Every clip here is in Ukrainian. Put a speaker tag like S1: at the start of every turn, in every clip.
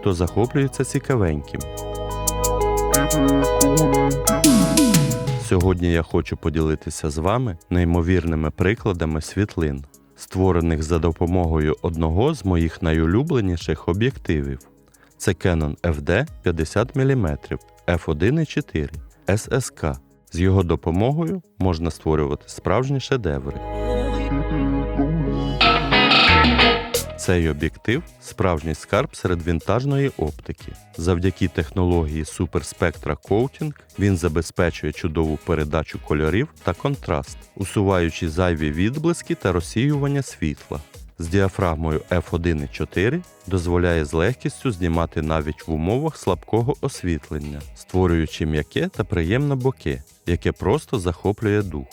S1: хто захоплюється цікавеньким. Сьогодні я хочу поділитися з вами неймовірними прикладами світлин, створених за допомогою одного з моїх найулюбленіших об'єктивів. Це Canon FD 50 мм f1.4 SSK. З його допомогою можна створювати справжні шедеври. Цей об'єктив справжній скарб серед вінтажної оптики. Завдяки технології Spectra Coating він забезпечує чудову передачу кольорів та контраст, усуваючи зайві відблиски та розсіювання світла. З діафрагмою F1.4 дозволяє з легкістю знімати навіть в умовах слабкого освітлення, створюючи м'яке та приємне боке, яке просто захоплює дух.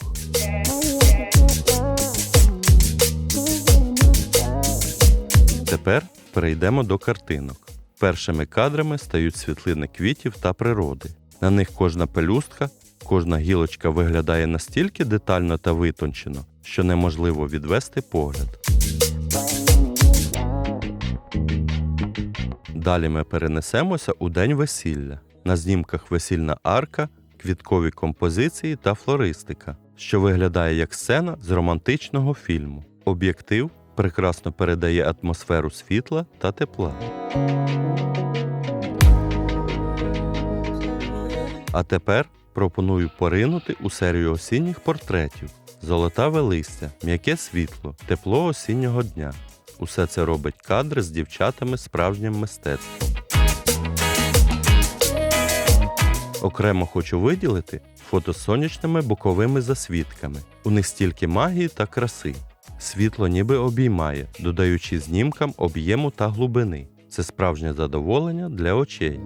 S1: Тепер перейдемо до картинок. Першими кадрами стають світлини квітів та природи. На них кожна пелюстка, кожна гілочка виглядає настільки детально та витончено, що неможливо відвести погляд. Далі ми перенесемося у день весілля. На знімках весільна арка, квіткові композиції та флористика, що виглядає як сцена з романтичного фільму. Об'єктив прекрасно передає атмосферу світла та тепла. А тепер пропоную поринути у серію осінніх портретів. Золотаве листя, м'яке світло, тепло осіннього дня. Усе це робить кадри з дівчатами справжнім мистецтвом. Окремо хочу виділити фото з сонячними боковими засвідками. У них стільки магії та краси. Світло ніби обіймає, додаючи знімкам об'єму та глибини. Це справжнє задоволення для очей.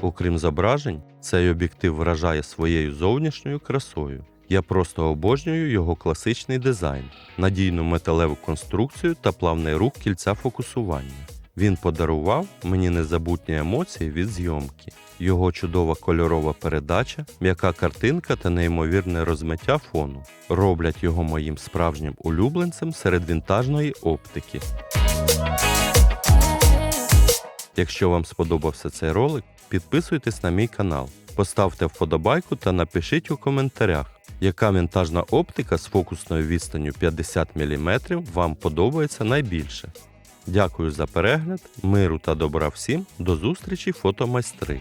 S1: Окрім зображень, цей об'єктив вражає своєю зовнішньою красою. Я просто обожнюю його класичний дизайн, надійну металеву конструкцію та плавний рух кільця фокусування. Він подарував мені незабутні емоції від зйомки. Його чудова кольорова передача, м'яка картинка та неймовірне розмиття фону роблять його моїм справжнім улюбленцем серед вінтажної оптики. Якщо вам сподобався цей ролик, підписуйтесь на мій канал, поставте вподобайку та напишіть у коментарях, яка вінтажна оптика з фокусною відстанню 50 мм вам подобається найбільше. Дякую за перегляд, миру та добра всім. До зустрічі, фотомайстри!